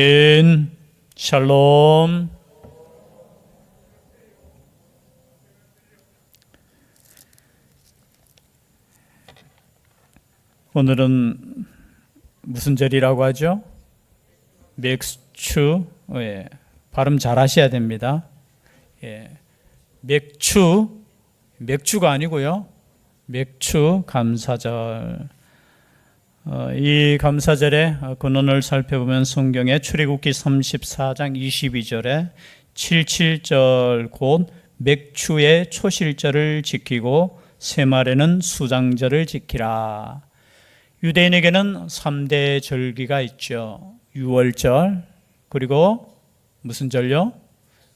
인 샬롬 오늘은 무슨 절이라고 하죠? 맥추 예, 발음 잘 하셔야 됩니다. 예, 맥추 맥주가 아니고요. 맥추 감사절 어, 이 감사절의 근원을 살펴보면 성경의 출애굽기 34장 22절에 77절 곧 맥추의 초실절을 지키고 세말에는 수장절을 지키라. 유대인에게는 3대 절기가 있죠. 유월절 그리고 무슨 절요?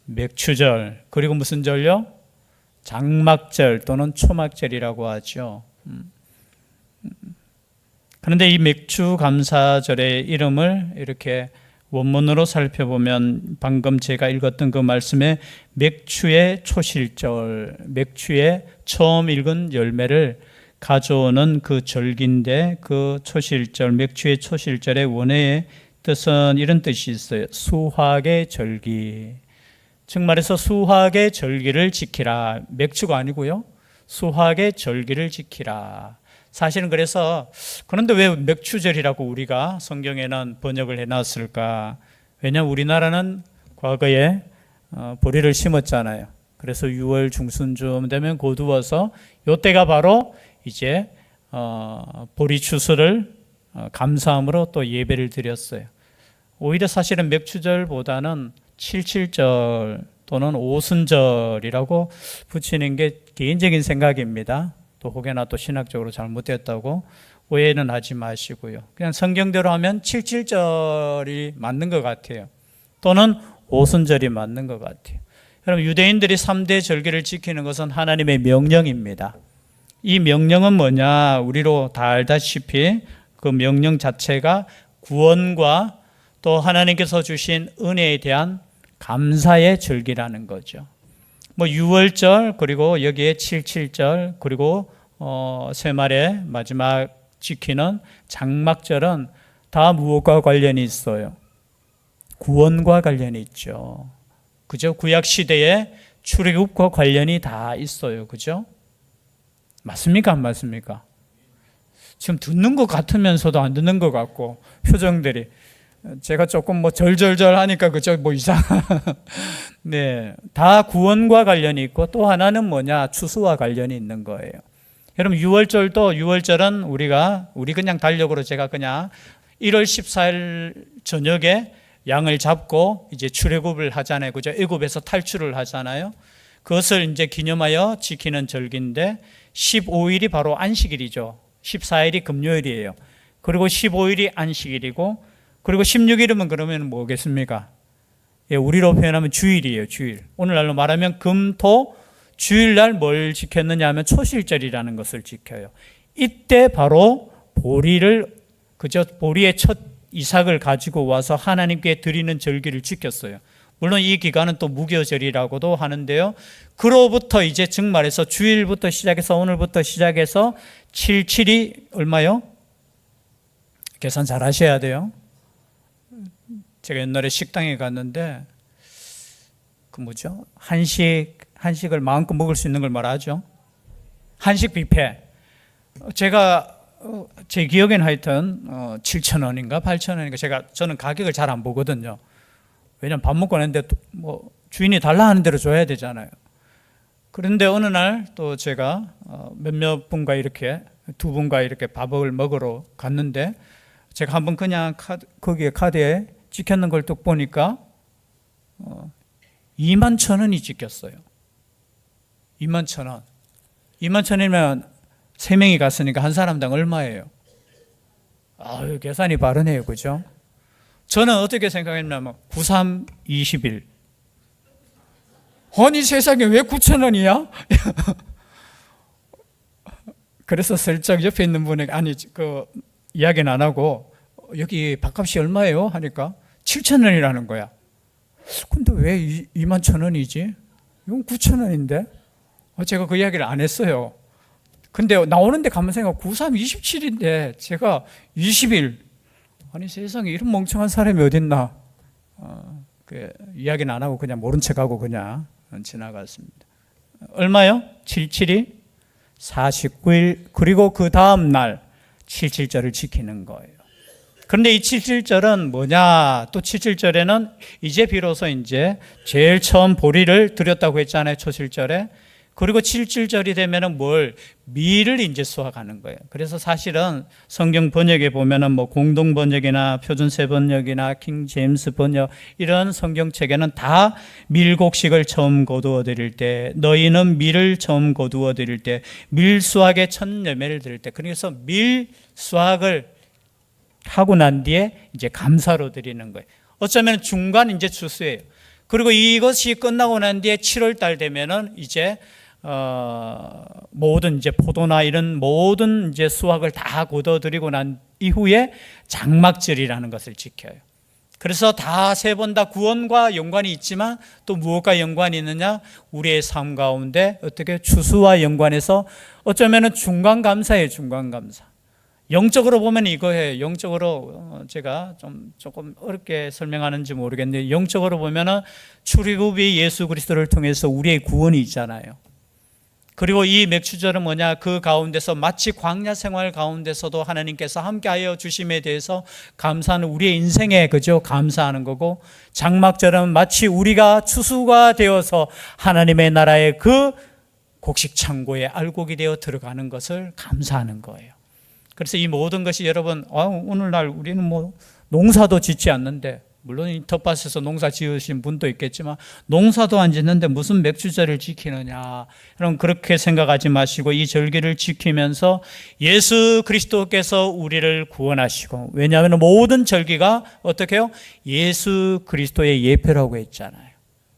맥추절 그리고 무슨 절요? 장막절 또는 초막절이라고 하죠. 그런데 이 맥주 감사절의 이름을 이렇게 원문으로 살펴보면 방금 제가 읽었던 그 말씀에 맥주의 초실절, 맥주의 처음 읽은 열매를 가져오는 그 절기인데 그 초실절, 맥주의 초실절의 원어의 뜻은 이런 뜻이 있어요. 수확의 절기. 즉 말해서 수확의 절기를 지키라. 맥주가 아니고요. 수확의 절기를 지키라. 사실은 그래서 그런데 왜 맥추절이라고 우리가 성경에는 번역을 해놨을까? 왜냐 우리나라는 과거에 어, 보리를 심었잖아요. 그래서 6월 중순쯤 되면 고두어서 요때가 바로 이제 어, 보리 추수를 어, 감사함으로 또 예배를 드렸어요. 오히려 사실은 맥추절보다는 77절 또는 오순절이라고 붙이는 게 개인적인 생각입니다. 또 혹여나 또 신학적으로 잘못됐다고 오해는 하지 마시고요. 그냥 성경대로 하면 77절이 맞는 것 같아요. 또는 오순절이 맞는 것 같아요. 여러분 유대인들이 3대 절기를 지키는 것은 하나님의 명령입니다. 이 명령은 뭐냐? 우리로 다 알다시피 그 명령 자체가 구원과 또 하나님께서 주신 은혜에 대한 감사의 절기라는 거죠. 뭐 6월절 그리고 여기에 77절 그리고 어 새말의 마지막 지키는 장막절은 다 무엇과 관련이 있어요? 구원과 관련이 있죠. 그죠? 구약 시대에 출애굽과 관련이 다 있어요. 그죠? 맞습니까? 안 맞습니까? 지금 듣는 것 같으면서도 안 듣는 것 같고 표정들이 제가 조금 뭐 절절절 하니까 그죠 뭐 이상 네, 다 구원과 관련이 있고 또 하나는 뭐냐 추수와 관련이 있는 거예요. 여러분 6월절도 6월절은 우리가 우리 그냥 달력으로 제가 그냥 1월 14일 저녁에 양을 잡고 이제 출애굽을 하잖아요. 그죠? 애굽에서 탈출을 하잖아요. 그것을 이제 기념하여 지키는 절기인데 15일이 바로 안식일이죠. 14일이 금요일이에요. 그리고 15일이 안식일이고 그리고 16일이면 그러면 뭐겠습니까? 예, 우리로 표현하면 주일이에요, 주일. 오늘날로 말하면 금, 토, 주일날 뭘 지켰느냐 하면 초실절이라는 것을 지켜요. 이때 바로 보리를, 그저 보리의 첫 이삭을 가지고 와서 하나님께 드리는 절기를 지켰어요. 물론 이 기간은 또 무교절이라고도 하는데요. 그로부터 이제 즉 말해서 주일부터 시작해서 오늘부터 시작해서 77이 얼마요? 계산 잘 하셔야 돼요. 제가 옛날에 식당에 갔는데 그 뭐죠? 한식 한식을 마음껏 먹을 수 있는 걸 말하죠. 한식 뷔페. 제가 어, 제 기억엔 하여튼 7천 원인가 8천 원인가 제가 저는 가격을 잘 안 보거든요. 왜냐면 밥 먹고 나는데 뭐 주인이 달라 하는 대로 줘야 되잖아요. 그런데 어느 날 또 제가 어, 몇몇 분과 이렇게 두 분과 이렇게 밥을 먹으러 갔는데 제가 한번 그냥 카드, 거기에 카드에 찍혔는 걸 또 보니까 어, 2만 천 원이 찍혔어요. 2만 천 원. 2만 천 원이면 세 명이 갔으니까 한 사람당 얼마예요? 아유, 계산이 바르네요. 그죠? 저는 어떻게 생각했냐면 93 21. 아니 세상에 왜 9천 원이야? 그래서 슬쩍 옆에 있는 분에게 아니 그 이야기는 안 하고 여기 밥값이 얼마예요? 하니까 7천 원이라는 거야. 근데 왜 2만 천 원이지? 이건 9천 원인데? 어, 제가 그 이야기를 안 했어요. 근데 나오는데 가만 생각 93, 27인데 제가 20일. 아니 세상에 이런 멍청한 사람이 어딨나? 어, 그 이야기는 안 하고 그냥 모른 척하고 그냥 지나갔습니다. 얼마요? 77이 49일 그리고 그 다음 날 77절을 지키는 거예요. 그런데 이 77절은 뭐냐? 또 77절에는 이제 비로소 이제 제일 처음 보리를 드렸다고 했잖아요. 초실절에. 그리고 77절이 되면은 뭘 미를 이제 수확하는 거예요. 그래서 사실은 성경 번역에 보면은 뭐 공동 번역이나 표준 세 번역이나 킹 제임스 번역 이런 성경책에는 다 밀곡식을 처음 거두어 드릴 때 너희는 밀을 처음 거두어 드릴 때 밀수확의 첫 열매를 드릴 때 그래서 밀 수확을 하고 난 뒤에 이제 감사로 드리는 거예요. 어쩌면 중간 이제 추수예요. 그리고 이것이 끝나고 난 뒤에 7월 달 되면은 이제 어, 모든 이제 포도나 이런 모든 이제 수확을 다 거둬들이고 난 이후에 장막절이라는 것을 지켜요. 그래서 다 세 번 다 구원과 연관이 있지만 또 무엇과 연관이 있느냐? 우리의 삶 가운데 어떻게 추수와 연관해서 어쩌면은 중간 감사예요, 중간 감사. 영적으로 보면 이거예요. 영적으로 어, 제가 좀 조금 어렵게 설명하는지 모르겠는데 영적으로 보면은 출애굽이 예수 그리스도를 통해서 우리의 구원이 있잖아요. 그리고 이 맥주절은 뭐냐? 그 가운데서 마치 광야 생활 가운데서도 하나님께서 함께하여 주심에 대해서 감사하는 우리의 인생에 그죠? 감사하는 거고 장막절은 마치 우리가 추수가 되어서 하나님의 나라의 그 곡식 창고에 알곡이 되어 들어가는 것을 감사하는 거예요. 그래서 이 모든 것이 여러분 아, 오늘날 우리는 뭐 농사도 짓지 않는데 물론 이 텃밭에서 농사 지으신 분도 있겠지만 농사도 안 짓는데 무슨 맥주절을 지키느냐 여러분 그렇게 생각하지 마시고 이 절기를 지키면서 예수 그리스도께서 우리를 구원하시고 왜냐하면 모든 절기가 어떻게 해요? 예수 그리스도의 예표라고 했잖아요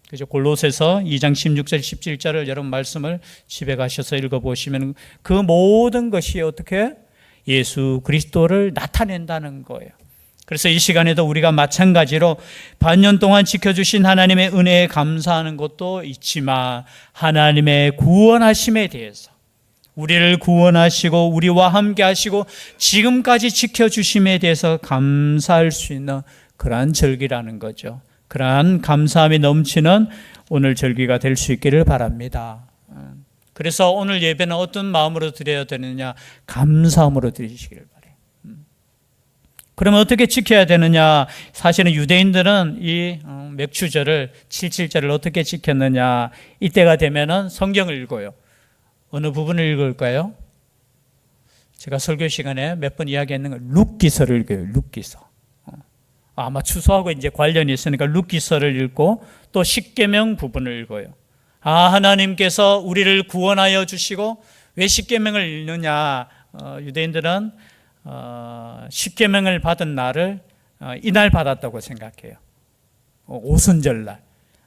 그죠? 골로새서 2장 16절 17절을 여러분 말씀을 집에 가셔서 읽어보시면 그 모든 것이 어떻게 예수 그리스도를 나타낸다는 거예요. 그래서 이 시간에도 우리가 마찬가지로 반년 동안 지켜주신 하나님의 은혜에 감사하는 것도 있지만 하나님의 구원하심에 대해서 우리를 구원하시고 우리와 함께 하시고 지금까지 지켜주심에 대해서 감사할 수 있는 그러한 절기라는 거죠. 그러한 감사함이 넘치는 오늘 절기가 될 수 있기를 바랍니다. 그래서 오늘 예배는 어떤 마음으로 드려야 되느냐? 감사함으로 드리시기를 바래요. 음. 그러면 어떻게 지켜야 되느냐? 사실은 유대인들은 이 어, 맥주절을 77절을 어떻게 지켰느냐? 이때가 되면은 성경을 읽어요. 어느 부분을 읽을까요? 제가 설교 시간에 몇 번 이야기했는 건 룻기서를 읽어요. 룻기서. 어. 아마 추수하고 이제 관련이 있으니까 룻기서를 읽고 또 십계명 부분을 읽어요. 아 하나님께서 우리를 구원하여 주시고 왜 십계명을 읽느냐? 어, 유대인들은 어, 십계명을 받은 날을 어, 이날 받았다고 생각해요. 어, 오순절날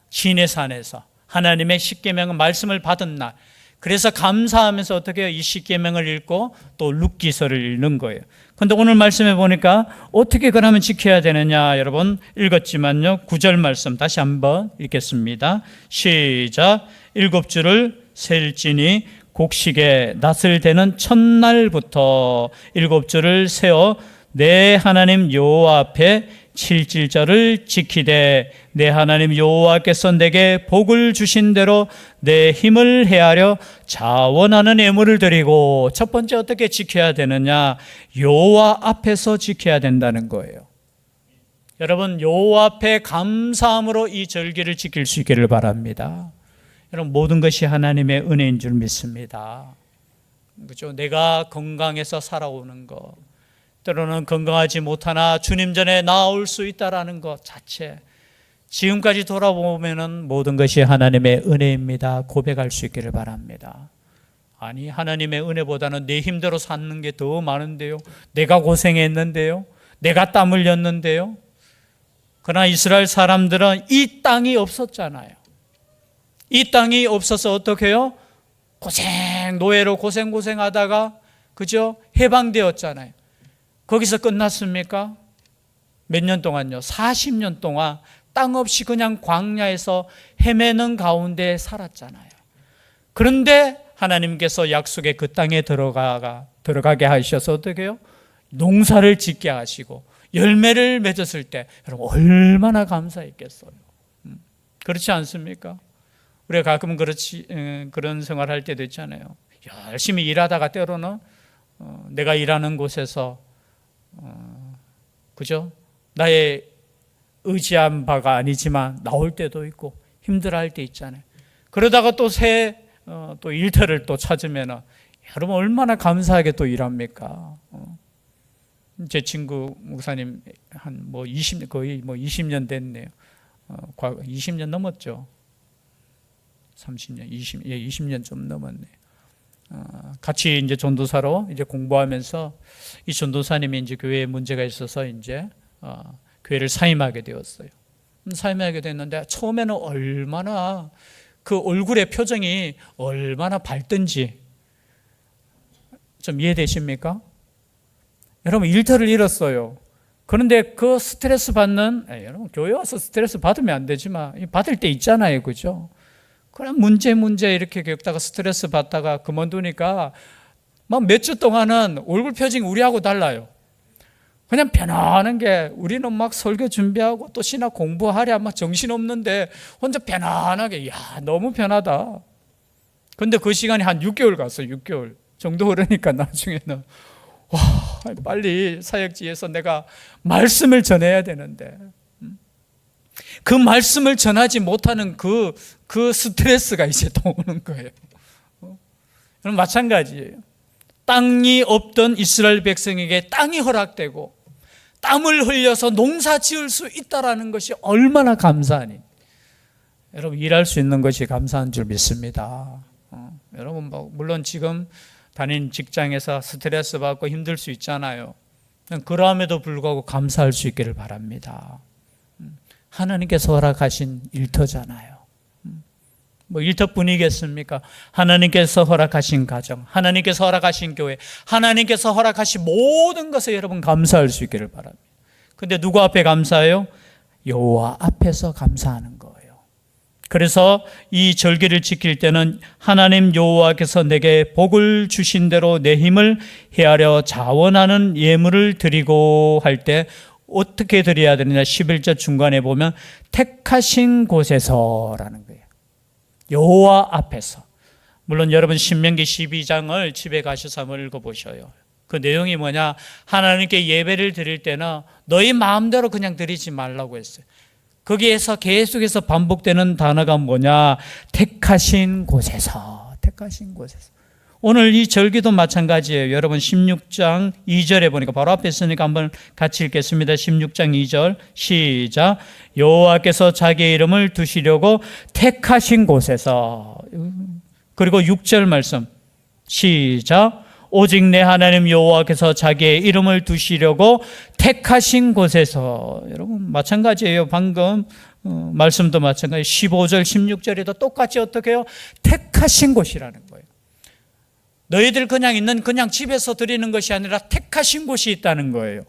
시내 산에서 하나님의 십계명은 말씀을 받은 날. 그래서 감사하면서 어떻게? 이 십계명을 읽고 또 룻기서를 읽는 거예요. 근데 오늘 말씀해 보니까 어떻게 그러면 지켜야 되느냐 여러분 읽었지만요. 구절 말씀 다시 한번 읽겠습니다. 시작. 일곱 줄을 셀지니 곡식에 낯을 대는 첫날부터 일곱 줄을 세어 내 하나님 여호와 앞에 칠칠절을 지키되 내 하나님 여호와께서 내게 복을 주신 대로 내 힘을 헤아려 자원하는 예물을 드리고 첫 번째 어떻게 지켜야 되느냐 여호와 앞에서 지켜야 된다는 거예요. 여러분 여호와 앞에 감사함으로 이 절기를 지킬 수 있기를 바랍니다. 여러분 모든 것이 하나님의 은혜인 줄 믿습니다. 그죠? 내가 건강해서 살아오는 것 때로는 건강하지 못하나 주님 전에 나올 수 있다라는 것 자체 지금까지 돌아보면은 모든 것이 하나님의 은혜입니다. 고백할 수 있기를 바랍니다. 아니 하나님의 은혜보다는 내 힘대로 사는 게 더 많은데요. 내가 고생했는데요. 내가 땀 흘렸는데요. 그러나 이스라엘 사람들은 이 땅이 없었잖아요. 이 땅이 없어서 어떻게 해요? 고생 노예로 고생 고생하다가 그죠? 해방되었잖아요. 거기서 끝났습니까? 몇 년 동안요? 40년 동안 땅 없이 그냥 광야에서 헤매는 가운데 살았잖아요. 그런데 하나님께서 약속의 그 땅에 들어가가 들어가게 하셔서 어떻게 해요? 농사를 짓게 하시고 열매를 맺었을 때 여러분 얼마나 감사했겠어요. 음, 그렇지 않습니까? 우리가 가끔 그렇지 에, 그런 생활할 때도 있잖아요. 열심히 일하다가 때로는 어, 내가 일하는 곳에서 어, 그죠? 나의 의지한 바가 아니지만 나올 때도 있고 힘들어할 때 있잖아요. 그러다가 또새 어, 또 일터를 또 찾으면은 여러분 얼마나 감사하게 또 일합니까? 어. 제 친구 목사님 한 뭐 20년 거의 뭐 20년 됐네요. 어, 과거 20년 넘었죠. 30년, 20, 예, 20년 좀 넘었네. 어, 같이 이제 전도사로 이제 공부하면서 이 전도사님이 이제 교회에 문제가 있어서 이제 어, 교회를 사임하게 되었어요. 음, 사임하게 됐는데 처음에는 얼마나 그 얼굴의 표정이 얼마나 밝든지 좀 이해되십니까? 여러분 일터를 잃었어요. 그런데 그 스트레스 받는 에이, 여러분 교회 와서 스트레스 받으면 안 되지만 받을 때 있잖아요, 그죠? 그럼 문제 문제 이렇게 겪다가 스트레스 받다가 그만두니까 막 몇 주 동안은 얼굴 표정이 우리하고 달라요. 그냥 편안한 게 우리는 막 설교 준비하고 또 신학 공부하랴 막 정신 없는데 혼자 편안하게 야 너무 편하다. 근데 그 시간이 한 6개월 갔어요. 6개월 정도 그러니까 나중에는 와 빨리 사역지에서 내가 말씀을 전해야 되는데 그 말씀을 전하지 못하는 그, 그 스트레스가 이제 또 오는 거예요. 어? 그럼 마찬가지예요. 땅이 없던 이스라엘 백성에게 땅이 허락되고 땀을 흘려서 농사 지을 수 있다라는 것이 얼마나 감사하니. 여러분 일할 수 있는 것이 감사한 줄 믿습니다. 어, 여러분 뭐 물론 지금 다닌 직장에서 스트레스 받고 힘들 수 있잖아요. 그럼에도 불구하고 감사할 수 있기를 바랍니다. 음, 하나님께서 허락하신 일터잖아요. 음, 뭐 일터뿐이겠습니까? 하나님께서 허락하신 가정, 하나님께서 허락하신 교회, 하나님께서 허락하신 모든 것에 여러분 감사할 수 있기를 바랍니다. 근데 누구 앞에 감사해요? 여호와 앞에서 감사하는 거예요. 그래서 이 절기를 지킬 때는 하나님 여호와께서 내게 복을 주신 대로 내 힘을 헤아려 자원하는 예물을 드리고 할 때 어떻게 드려야 되느냐 11절 중간에 보면 택하신 곳에서라는 거예요. 여호와 앞에서. 물론 여러분 신명기 12장을 집에 가셔서 한번 읽어 보셔요. 그 내용이 뭐냐? 하나님께 예배를 드릴 때는 너희 마음대로 그냥 드리지 말라고 했어요. 거기에서 계속해서 반복되는 단어가 뭐냐? 택하신 곳에서, 택하신 곳에서. 오늘 이 절기도 마찬가지예요. 여러분 16장 2절에 보니까 바로 앞에 있으니까 한번 같이 읽겠습니다. 16장 2절 시작. 여호와께서 자기의 이름을 두시려고 택하신 곳에서 그리고 6절 말씀 시작. 오직 내 하나님 여호와께서 자기의 이름을 두시려고 택하신 곳에서 여러분 마찬가지예요. 방금 어, 말씀도 마찬가지. 15절, 16절에도 똑같이 어떻게 해요? 택하신 곳이라는. 너희들 그냥 있는 그냥 집에서 드리는 것이 아니라 택하신 곳이 있다는 거예요.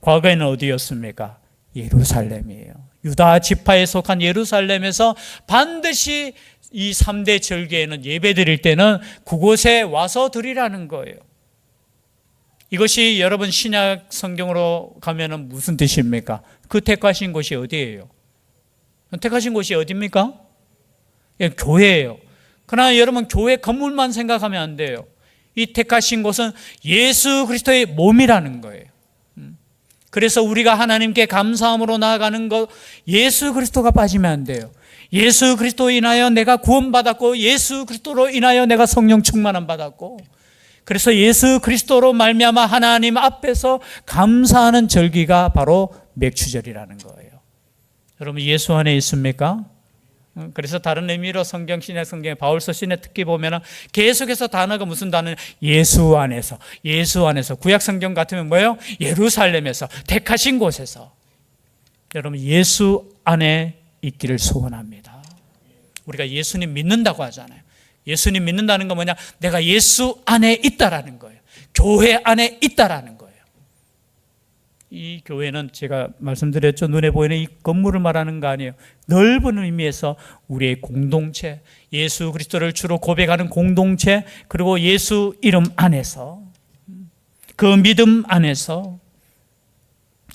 과거에는 어디였습니까? 예루살렘이에요. 유다 지파에 속한 예루살렘에서 반드시 이 3대 절기에는 예배 드릴 때는 그곳에 와서 드리라는 거예요. 이것이 여러분 신약 성경으로 가면은 무슨 뜻입니까? 그 택하신 곳이 어디예요? 택하신 곳이 어디입니까? 예, 교회예요. 그러나 여러분 교회 건물만 생각하면 안 돼요. 이 택하신 곳은 예수 그리스도의 몸이라는 거예요. 음. 그래서 우리가 하나님께 감사함으로 나아가는 것 예수 그리스도가 빠지면 안 돼요. 예수 그리스도 인하여 내가 구원받았고 예수 그리스도로 인하여 내가 성령 충만함 받았고 그래서 예수 그리스도로 말미암아 하나님 앞에서 감사하는 절기가 바로 맥추절이라는 거예요. 여러분 예수 안에 있습니까? 그래서 다른 의미로 성경 신약 성경에 바울서 신의 특기 보면은 계속해서 단어가 무슨 단어 예수 안에서 예수 안에서 구약 성경 같으면 뭐예요? 예루살렘에서 택하신 곳에서 여러분 예수 안에 있기를 소원합니다. 우리가 예수님 믿는다고 하잖아요. 예수님 믿는다는 건 뭐냐? 내가 예수 안에 있다라는 거예요. 교회 안에 있다라는 거예요. 이 교회는 제가 말씀드렸죠. 눈에 보이는 이 건물을 말하는 거 아니에요. 넓은 의미에서 우리의 공동체, 예수 그리스도를 주로 고백하는 공동체, 그리고 예수 이름 안에서, 그 믿음 안에서,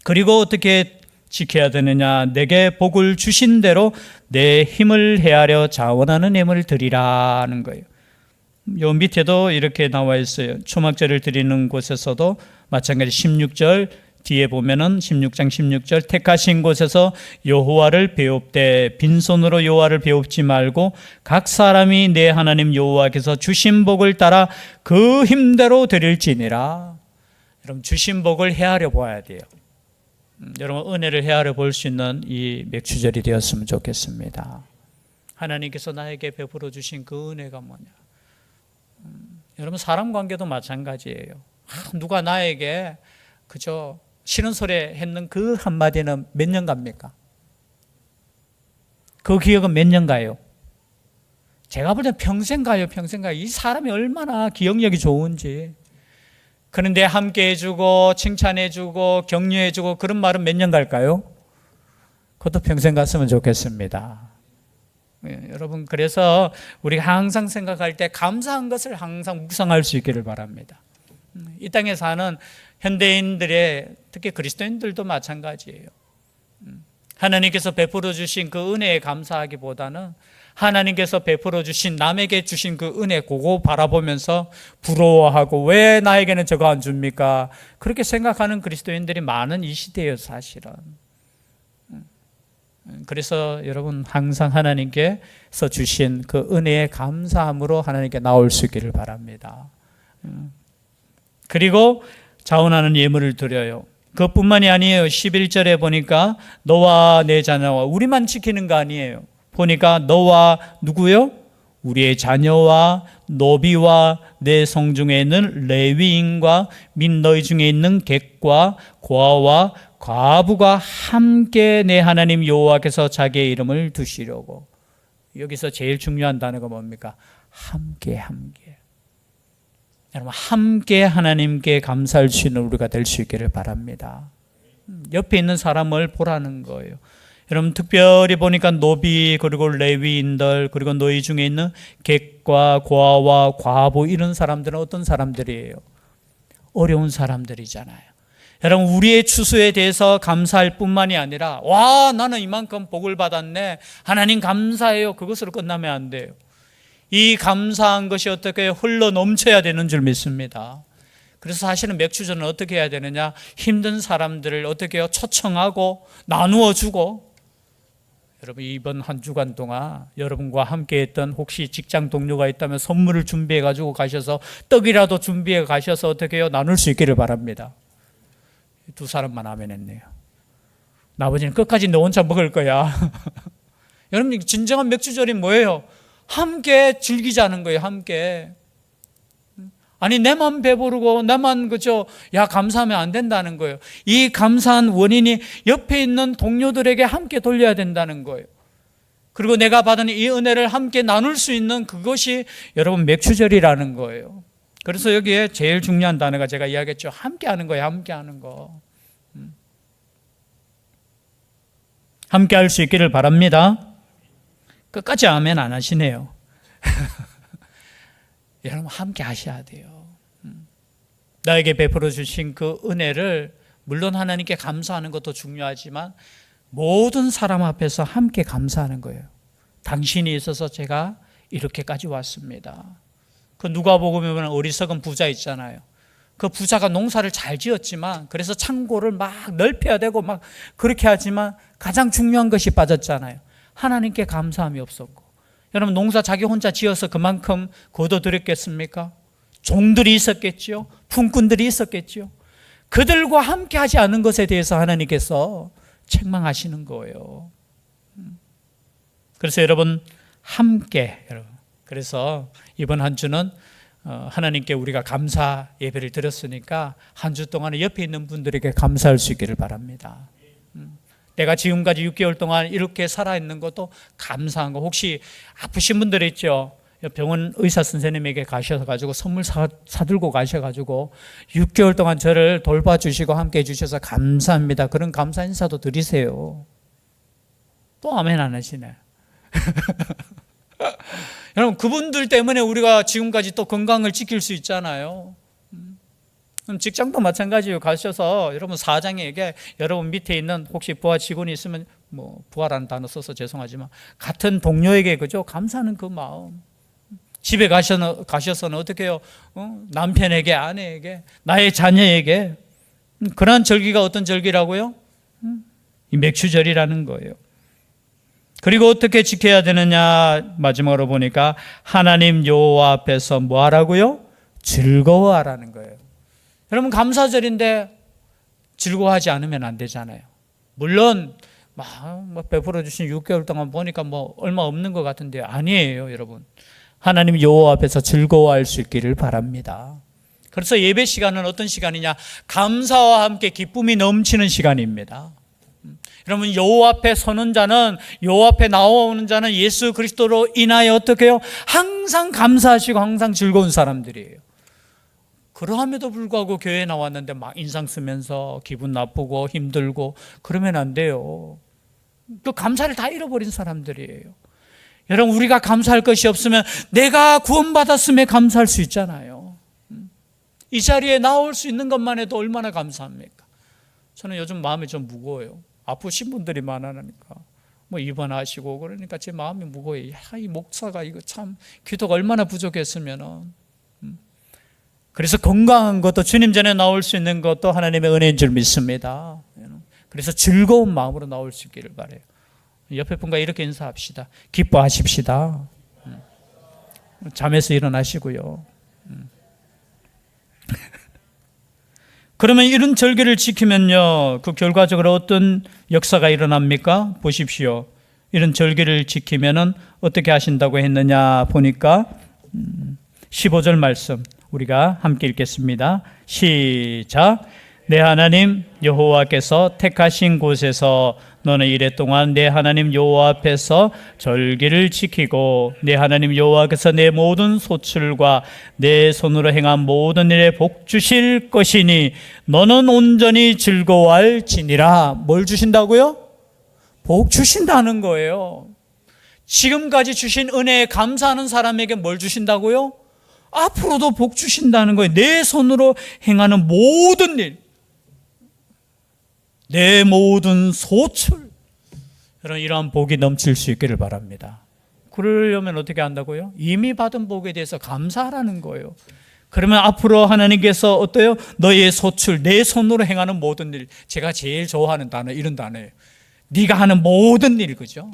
그리고 어떻게 지켜야 되느냐? 내게 복을 주신 대로 내 힘을 헤아려 자원하는 힘을 드리라는 거예요. 요 밑에도 이렇게 나와 있어요. 초막절을 드리는 곳에서도 마찬가지 16절 뒤에 보면은 16장 16절 택하신 곳에서 여호와를 배웁되 빈손으로 여호와를 배웁지 말고 각 사람이 내 하나님 여호와께서 주신 복을 따라 그 힘대로 드릴지니라. 여러분 주신 복을 헤아려 보아야 돼요. 음, 여러분 은혜를 헤아려 볼 수 있는 이 맥주절이 되었으면 좋겠습니다. 하나님께서 나에게 베풀어 주신 그 은혜가 뭐냐? 음, 여러분 사람 관계도 마찬가지예요. 아, 누가 나에게 그저 소리 했는 그 한마디는 몇 년 갑니까? 그 기억은 몇 년 가요? 제가 볼 때 평생 가요, 평생 가요. 이 사람이 얼마나 기억력이 좋은지. 그런데 함께 해주고, 칭찬해주고, 격려해주고, 그런 말은 몇 년 갈까요? 그것도 평생 갔으면 좋겠습니다. 예, 여러분, 그래서 우리가 항상 생각할 때 감사한 것을 항상 묵상할 수 있기를 바랍니다. 음, 이 땅에 사는 현대인들의 특히 그리스도인들도 마찬가지예요. 음, 하나님께서 베풀어 주신 그 은혜에 감사하기보다는 하나님께서 베풀어 주신 남에게 주신 그 은혜 그거 바라보면서 부러워하고 왜 나에게는 저거 안 줍니까? 그렇게 생각하는 그리스도인들이 많은 이 시대예요, 사실은. 음, 그래서 여러분 항상 하나님께서 주신 그 은혜에 감사함으로 하나님께 나올 수 있기를 바랍니다. 음, 그리고 자원하는 예물을 드려요. 그것뿐만이 아니에요. 11절에 보니까 너와 내 자녀와 우리만 지키는 거 아니에요. 보니까 너와 누구요? 우리의 자녀와 노비와 내 성중에 있는 레위인과 민 너희 중에 있는 객과 고아와 과부가 함께 내 하나님 여호와께서 자기의 이름을 두시려고 여기서 제일 중요한 단어가 뭡니까? 함께 함께 여러분 함께 하나님께 감사할 수 있는 우리가 될 수 있기를 바랍니다. 옆에 있는 사람을 보라는 거예요. 여러분 특별히 보니까 노비 그리고 레위인들 그리고 너희 중에 있는 객과 고아와 과부 이런 사람들은 어떤 사람들이에요? 어려운 사람들이잖아요. 여러분 우리의 추수에 대해서 감사할 뿐만이 아니라 와 나는 이만큼 복을 받았네 하나님 감사해요 그것으로 끝나면 안 돼요. 이 감사한 것이 어떻게 흘러 넘쳐야 되는 줄 믿습니다. 그래서 사실은 맥주전은 어떻게 해야 되느냐? 힘든 사람들을 어떻게 해요? 초청하고 나누어 주고 여러분 이번 한 주간 동안 여러분과 함께 했던 혹시 직장 동료가 있다면 선물을 준비해 가지고 가셔서 떡이라도 준비해 가셔서 어떻게 해요? 나눌 수 있기를 바랍니다. 두 사람만 아멘 했네요. 나머지는 끝까지 너 혼자 먹을 거야. 여러분 진정한 맥주절이 뭐예요? 함께 즐기자는 거예요. 함께. 아니 내만 배부르고 나만 그저 야 감사하면 안 된다는 거예요. 이 감사한 원인이 옆에 있는 동료들에게 함께 돌려야 된다는 거예요. 그리고 내가 받은 이 은혜를 함께 나눌 수 있는 그것이 여러분 맥주절이라는 거예요. 그래서 여기에 제일 중요한 단어가 제가 이야기했죠. 함께 하는 거예요. 함께 하는 거. 음. 함께 할 수 있기를 바랍니다. 끝까지 아멘 안 하시네요. 여러분 함께 하셔야 돼요. 음. 나에게 베풀어 주신 그 은혜를 물론 하나님께 감사하는 것도 중요하지만 모든 사람 앞에서 함께 감사하는 거예요. 당신이 있어서 제가 이렇게까지 왔습니다. 그 누가복음에 보면 어리석은 부자 있잖아요. 그 부자가 농사를 잘 지었지만 그래서 창고를 막 넓혀야 되고 막 그렇게 하지만 가장 중요한 것이 빠졌잖아요. 하나님께 감사함이 없었고 여러분 농사 자기 혼자 지어서 그만큼 거둬들였겠습니까? 종들이 있었겠지요. 품꾼들이 있었겠지요. 그들과 함께 하지 않은 것에 대해서 하나님께서 책망하시는 거예요. 음. 그래서 여러분 함께 여러분 그래서 이번 한 주는 어, 하나님께 우리가 감사 예배를 드렸으니까 한 주 동안에 옆에 있는 분들에게 감사할 수 있기를 바랍니다. 음. 내가 지금까지 6개월 동안 이렇게 살아있는 것도 감사한 거. 혹시 아프신 분들 있죠? 병원 의사 선생님에게 가셔가지고 선물 사, 사들고 가셔 가지고 6개월 동안 저를 돌봐주시고 함께 해주셔서 감사합니다. 그런 감사 인사도 드리세요. 또 아멘 안 하시네. 여러분, 그분들 때문에 우리가 지금까지 또 건강을 지킬 수 있잖아요. 음, 직장도 마찬가지예요. 가셔서 여러분 사장에게 여러분 밑에 있는 혹시 부하 직원이 있으면 뭐 부하라는 단어 써서 죄송하지만 같은 동료에게 그죠 감사하는 그 마음. 집에 가셔 가셔서는 어떻게 해요? 어? 남편에게 아내에게 나의 자녀에게 음, 그러한 절기가 어떤 절기라고요? 음, 이 맥주절이라는 거예요. 그리고 어떻게 지켜야 되느냐 마지막으로 보니까 하나님 여호와 앞에서 뭐 하라고요? 즐거워하라는 거예요. 여러분 감사절인데 즐거워하지 않으면 안 되잖아요. 물론 막뭐 베풀어 주신 6개월 동안 보니까 뭐 얼마 없는 것 같은데 아니에요, 여러분. 하나님 여호와 앞에서 즐거워할 수 있기를 바랍니다. 그래서 예배 시간은 어떤 시간이냐? 감사와 함께 기쁨이 넘치는 시간입니다. 여러분 여호와 앞에 서는 자는 여호와 앞에 나오는 자는 예수 그리스도로 인하여 어떻게 해요? 항상 감사하시고 항상 즐거운 사람들이에요. 그러함에도 불구하고 교회에 나왔는데 막 인상 쓰면서 기분 나쁘고 힘들고 그러면 안 돼요. 그 감사를 다 잃어버린 사람들이에요. 여러분 우리가 감사할 것이 없으면 내가 구원받았음에 감사할 수 있잖아요. 이 자리에 나올 수 있는 것만 해도 얼마나 감사합니까? 저는 요즘 마음이 좀 무거워요. 아프신 분들이 많으니까 뭐 입원하시고 그러니까 제 마음이 무거워요. 야, 이 목사가 이거 참 기도가 얼마나 부족했으면은 음. 그래서 건강한 것도 주님 전에 나올 수 있는 것도 하나님의 은혜인 줄 믿습니다. 그래서 즐거운 마음으로 나올 수 있기를 바래요. 옆에 분과 이렇게 인사합시다. 기뻐하십시다. 음. 잠에서 일어나시고요. 음. 그러면 이런 절기를 지키면요, 그 결과적으로 어떤 역사가 일어납니까? 보십시오. 이런 절기를 지키면은 어떻게 하신다고 했느냐 보니까 15절 말씀 우리가 함께 읽겠습니다. 시작. 내 하나님 여호와께서 택하신 곳에서 너는 이래 동안 내 하나님 여호와 앞에서 절기를 지키고 내 하나님 여호와께서 내 모든 소출과 내 손으로 행한 모든 일에 복 주실 것이니 너는 온전히 즐거워할지니라. 뭘 주신다고요? 복 주신다는 거예요. 지금까지 주신 은혜에 감사하는 사람에게 뭘 주신다고요? 앞으로도 복 주신다는 거예요. 내 손으로 행하는 모든 일. 내 모든 소출. 여러분, 이러한 복이 넘칠 수 있기를 바랍니다. 그러려면 어떻게 한다고요? 이미 받은 복에 대해서 감사하라는 거예요. 그러면 앞으로 하나님께서 어때요? 너의 소출, 내 손으로 행하는 모든 일. 제가 제일 좋아하는 단어, 이런 단어예요. 네가 하는 모든 일, 그죠?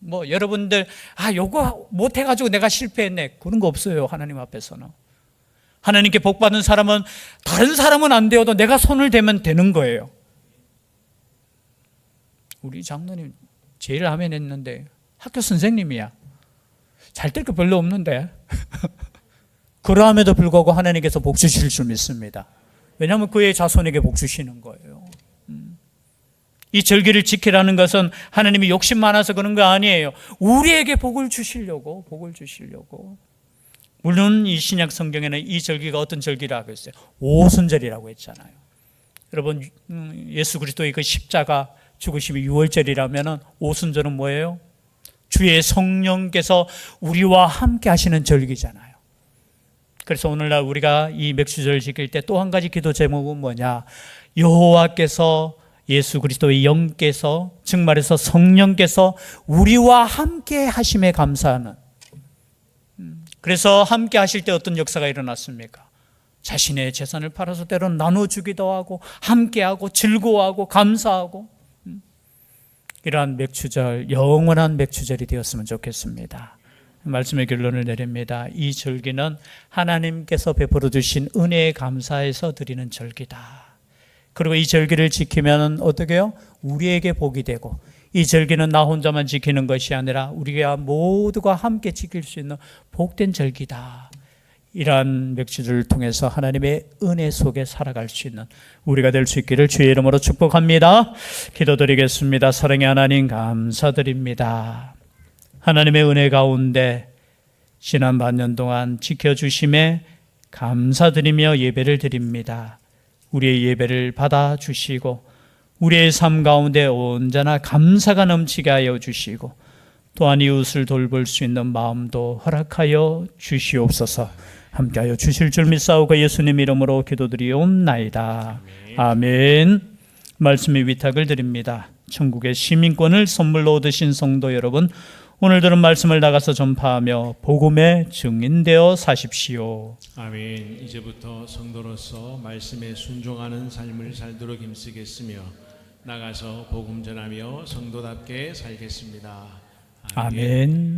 뭐 여러분들 아 요거 못 해 가지고 내가 실패했네 그런 거 없어요 하나님 앞에서는 하나님께 복 받은 사람은 다른 사람은 안 되어도 내가 손을 대면 되는 거예요. 우리 장로님 제일 하면 했는데 학교 선생님이야. 잘 될 거 별로 없는데 그러함에도 불구하고 하나님께서 복 주실 줄 믿습니다. 왜냐하면 그의 자손에게 복 주시는 거예요. 음. 이 절기를 지키라는 것은 하나님이 욕심 많아서 그런 거 아니에요. 우리에게 복을 주시려고, 복을 주시려고. 물론 이 신약 성경에는 이 절기가 어떤 절기라고 했어요? 오순절이라고 했잖아요. 여러분, 음, 예수 그리스도의 그 십자가 죽으심이 6월절이라면 오순절은 뭐예요? 주의 성령께서 우리와 함께 하시는 절기잖아요. 그래서 오늘날 우리가 이 맥주절 지킬 때 또 한 가지 기도 제목은 뭐냐? 여호와께서 예수 그리스도의 영께서 즉 말해서 성령께서 우리와 함께 하심에 감사하는 음, 그래서 함께 하실 때 어떤 역사가 일어났습니까? 자신의 재산을 팔아서 때론 나눠주기도 하고 함께하고 즐거워하고 감사하고 음, 이러한 맥주절 영원한 맥주절이 되었으면 좋겠습니다. 말씀의 결론을 내립니다. 이 절기는 하나님께서 베풀어 주신 은혜에 감사해서 드리는 절기다. 그리고 이 절기를 지키면 어떻게 해요? 우리에게 복이 되고 이 절기는 나 혼자만 지키는 것이 아니라 우리가 모두가 함께 지킬 수 있는 복된 절기다. 이러한 맥주를 통해서 하나님의 은혜 속에 살아갈 수 있는 우리가 될 수 있기를 주의 이름으로 축복합니다. 기도드리겠습니다. 사랑의 하나님 감사드립니다. 하나님의 은혜 가운데 지난 반년 동안 지켜주심에 감사드리며 예배를 드립니다. 우리의 예배를 받아 주시고 우리의 삶 가운데 언제나 감사가 넘치게 하여 주시고 또한 이웃을 돌볼 수 있는 마음도 허락하여 주시옵소서 함께하여 주실 줄 믿사오고 예수님 이름으로 기도드리옵나이다. 아멘. 말씀의 위탁을 드립니다. 천국의 시민권을 선물로 얻으신 성도 여러분, 오늘 들은 말씀을 나가서 전파하며 복음의 증인되어 사십시오. 아멘. 이제부터 성도로서 말씀에 순종하는 삶을 살도록 힘쓰겠으며 나가서 복음 전하며 성도답게 살겠습니다. 아멘.